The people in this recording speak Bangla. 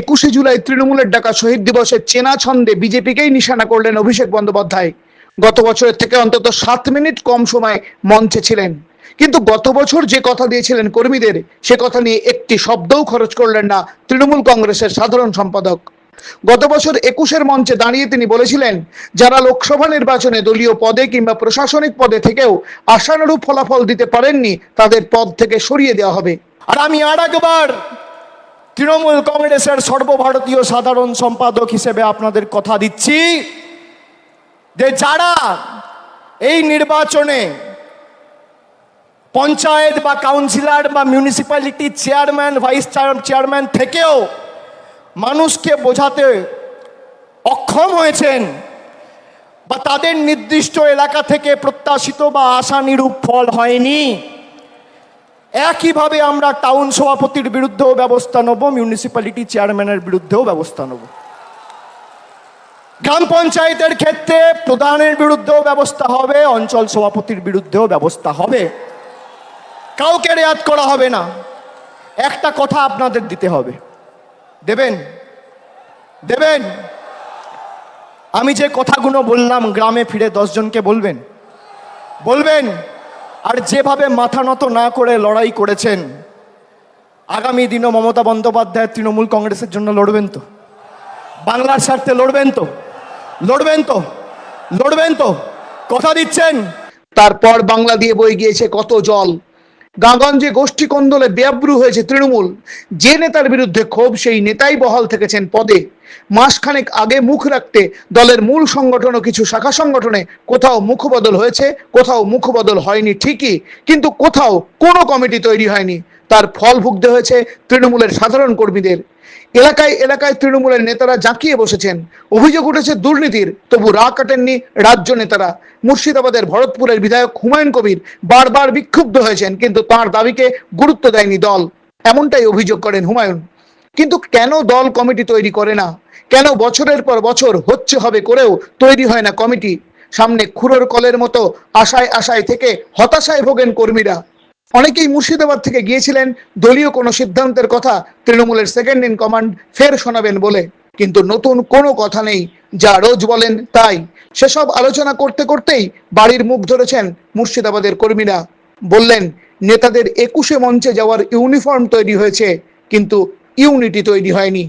একুশে জুলাই তৃণমূলের ডাকা শহীদ দিবসের চেনা ছন্দে বিজেপিকেই নিশানা করলেন অভিষেক বন্দ্যোপাধ্যায়। গত বছরের থেকে অন্তত সাত মিনিট কম সময় মঞ্চে ছিলেন। কিন্তু গত বছর যে কথা দিয়েছিলেন কর্মীদের, সে কথা নিয়ে একটি শব্দও খরচ করলেন না তৃণমূল কংগ্রেসের সাধারণ সম্পাদক। গত বছর একুশের মঞ্চে দাঁড়িয়ে তিনি বলেছিলেন, যারা লোকসভা নির্বাচনে দলীয় পদে কিংবা প্রশাসনিক পদে থেকেও আশানুরূপ ফলাফল দিতে পারেননি, তাদের পদ থেকে সরিয়ে দেওয়া হবে। আর আমি আর একবার তৃণমূল কংগ্রেসের সর্বভারতীয় সাধারণ সম্পাদক হিসেবে আপনাদের কথা দিচ্ছি যে যারা এই নির্বাচনে পঞ্চায়েত বা কাউন্সিলর বা মিউনিসিপ্যালিটি চেয়ারম্যান, ভাইস চেয়ারম্যান থেকেও মানুষকে বোঝাতে অক্ষম হয়েছেন বা তাদের নির্দিষ্ট এলাকা থেকে প্রত্যাশিত বা আশানিরূপ ফল হয়নি। একইভাবে আমরা টাউন সভাপতির বিরুদ্ধেও ব্যবস্থা নেব মিউনিসিপ্যালিটি চেয়ারম্যানের বিরুদ্ধেও ব্যবস্থা নেব। গ্রাম পঞ্চায়েতের ক্ষেত্রে প্রধানের বিরুদ্ধেও ব্যবস্থা হবে, অঞ্চল সভাপতির বিরুদ্ধেও ব্যবস্থা হবে। কাউকে রেয়াত করা হবে না। একটা কথা আপনাদের দিতে হবে। দেবেন? দেবেন? আমি যে কথাগুলো বললাম, গ্রামে ফিরে দশজনকে বলবেন? বলবেন? আর যেভাবে মাথা নত না করে লড়াই করেছেন, আগামী দিনও মমতা বন্দ্যোপাধ্যায় তৃণমূল কংগ্রেসের জন্য লড়বেন তো? বাংলার স্বার্থে লড়বেন তো? লড়বেন তো? লড়বেন তো? কথা দিচ্ছেন? তারপর বাংলা দিয়ে বয়ে গিয়েছে কত জল। গাঁগঞ্জে গোষ্ঠী কন্দলে বেআব্রু হয়েছে তৃণমূল। যে নেতার বিরুদ্ধে ক্ষোভ, সেই নেতাই বহাল থেকেছেন পদে। মাসখানেক আগে মুখ রাখতে দলের মূল সংগঠন ও কিছু শাখা সংগঠনে কোথাও মুখবদল হয়েছে, কোথাও মুখবদল হয়নি ঠিকই, কিন্তু কোথাও কোনো কমিটি তৈরি হয়নি। তার ফল ভুগতে হয়েছে তৃণমূলের সাধারণ কর্মীদের। এলাকায় এলাকায় তৃণমূলের নেতারা জাঁকিয়ে বসেছেন। অভিযোগ উঠেছে দুর্নীতির, তবু রা কাটেননি রাজ্য নেতারা। মুর্শিদাবাদের ভরতপুরের বিধায়ক হুমায়ুন কবির বারবার বিক্ষুব্ধ হয়েছেন, কিন্তু তার দাবিকে গুরুত্ব দেয়নি দল। এমনটাই অভিযোগ করেন হুমায়ুন। কিন্তু কেন দল কমিটি তৈরি করে না? কেন বছরের পর বছর হচ্ছে হবে করেও তৈরি হয় না কমিটি? সামনে খুরোর কলের মতো আশায় আশায় থেকে হতাশায় ভোগেন কর্মীরা। অনেকেই মুর্শিদাবাদ থেকে গিয়েছিলেন। দলীয় কোনো সিদ্ধান্তের কথা তৃণমূলের সেকেন্ড ইন কমান্ড ফের শোনাবেন বলে। কিন্তু নতুন কোনো কথা নেই, যা রোজ বলেন তাই। সেসব আলোচনা করতে করতেই বাড়ির মুখ ধরেছেন মুর্শিদাবাদের কর্মীরা। বললেন, নেতাদের একুশে মঞ্চে যাওয়ার ইউনিফর্ম তৈরি হয়েছে, কিন্তু ইউনিটি তৈরি হয়নি।